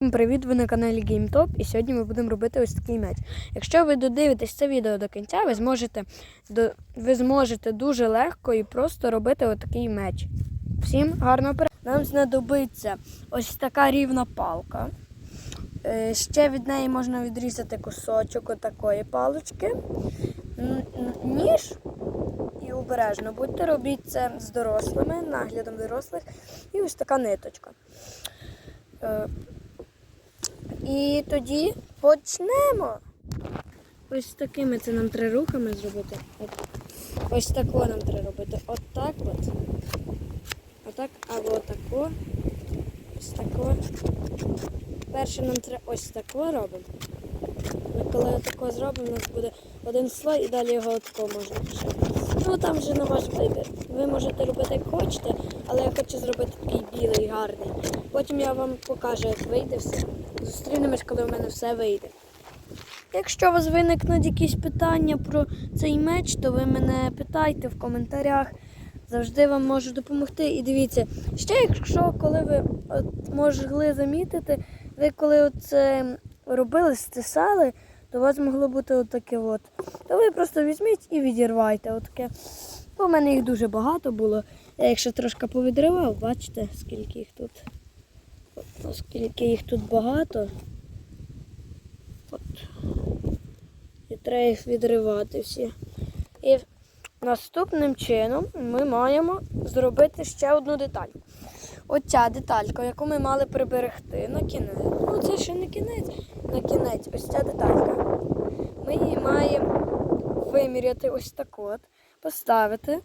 Всім Привіт, ви на каналі GameTop і сьогодні ми будемо робити ось такий меч. Якщо ви додивитесь це відео до кінця, ви зможете, до, ви зможете дуже легко і просто робити ось такий меч. Всім гарного перегляду. Нам знадобиться ось така рівна палка. Е, Ще від неї можна відрізати кусочок отакої н- Ніж і обережно. Будьте робіть це з дорослими, наглядом дорослих. І ось така ниточка. Е, і тоді почнемо. Ось такими це нам три рухами зробити. От. Ось тако нам треба робити. От так от. Отак, або отако. Ось тако. Перше нам треба ось тако робимо. Ми коли отако зробимо, у нас буде один слой і далі його отако можна ще. Ну там вже на ваш вибір. Ви можете робити як хочете, але я хочу зробити такий білий, гарний. Потім я вам покажу, як вийде все. Зустрінемось, коли в мене все вийде. Якщо у вас виникнуть якісь питання про цей меч, то ви мене питайте в коментарях. Завжди вам можу допомогти. І дивіться, ще якщо коли ви от, могли замітити, ви коли це робили, стисали, то у вас могло бути отаке от. То ви просто візьміть і відірвайте отаке. Бо в мене їх дуже багато було. Я ще трошки повідривав, бачите, скільки їх тут. Оскільки їх тут багато. От. І треба їх відривати всі. І наступним чином ми маємо зробити ще одну деталь. Оця деталька, яку ми мали приберегти на кінець. Ну, це ще не кінець, на кінець. Ось ця деталька. Ми її маємо виміряти ось так от, поставити.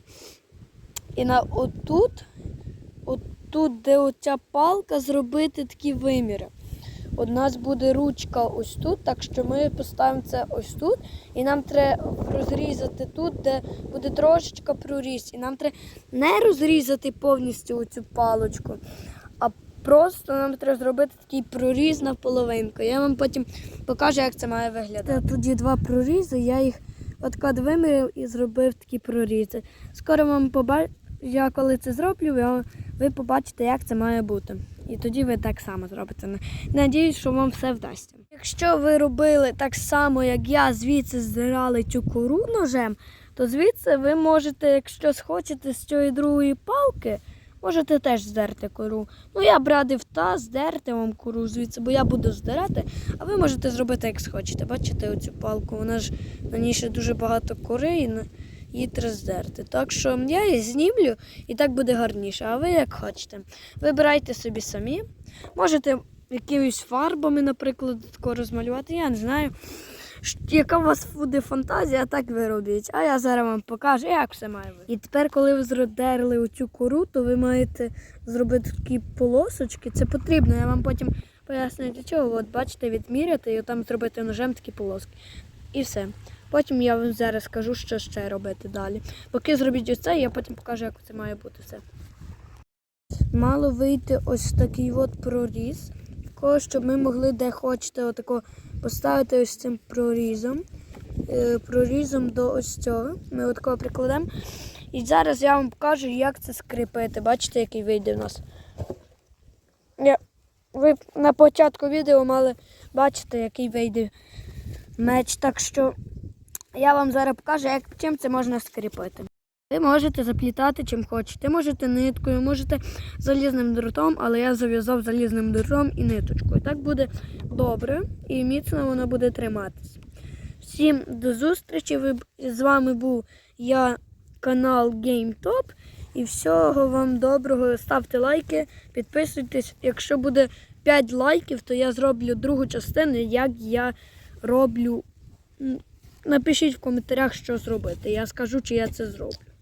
І на отут, отут, де оця палка, зробити такі виміри. У нас буде ручка ось тут, так що ми поставимо це ось тут. І нам треба розрізати тут, де буде трошечка проріз. І нам треба не розрізати повністю оцю палочку, а просто нам треба зробити такий проріз на половинку. Я вам потім покажу, як це має виглядати. Тут два прорізи, я їх откат виміряв і зробив такі прорізи. Скоро вам побачите, я коли це зроблю, ви побачите, як це має бути. І тоді ви так само зробите. Надіюсь, що вам все вдасться. Якщо ви робили так само, як я, звідси здирали цю кору ножем, то звідси ви можете, якщо схочете з цієї другої палки, можете теж здерти кору. Ну я б радив та здерти вам кору звідси, бо я буду здирати, а ви можете зробити як схочете. Бачите оцю палку? Вона ж на ній ще дуже багато кори і її треба здерти. Так що я її знімлю і так буде гарніше. А ви як хочете. Вибирайте собі самі. Можете якимись фарбами, наприклад, тако розмалювати. Я не знаю, яка у вас буде фантазія, так ви робіть. А я зараз вам покажу, як все має бути. І тепер, коли ви зродерли оцю кору, то ви маєте зробити такі полосочки. Це потрібно. Я вам потім поясню для чого. От бачите, відміряти і там зробити ножем такі полоски. І все. Потім я вам зараз скажу, що ще робити далі. Поки зробіть оце, я потім покажу, як це має бути все. Мало вийти ось такий от проріз, такого, щоб ми могли де хочете отако поставити ось цим прорізом. Е, Прорізом до ось цього. Ми отако прикладемо. І зараз я вам покажу, як це скріпити. Бачите, який вийде в нас. Ви на початку відео мали бачити, який вийде меч. Так що я вам зараз покажу, як чим це можна скріпити. Ви можете заплітати чим хочете. Можете ниткою, можете залізним дротом, але я зав'язав залізним дротом і ниточкою. Так буде добре і міцно воно буде триматись. Всім до зустрічі. З вами був я, канал GameTop. І всього вам доброго. Ставте лайки, підписуйтесь. Якщо буде 5 лайків, то я зроблю другу частину, як я роблю. Напишіть в коментарях, що зробити. Я скажу, чи я це зроблю.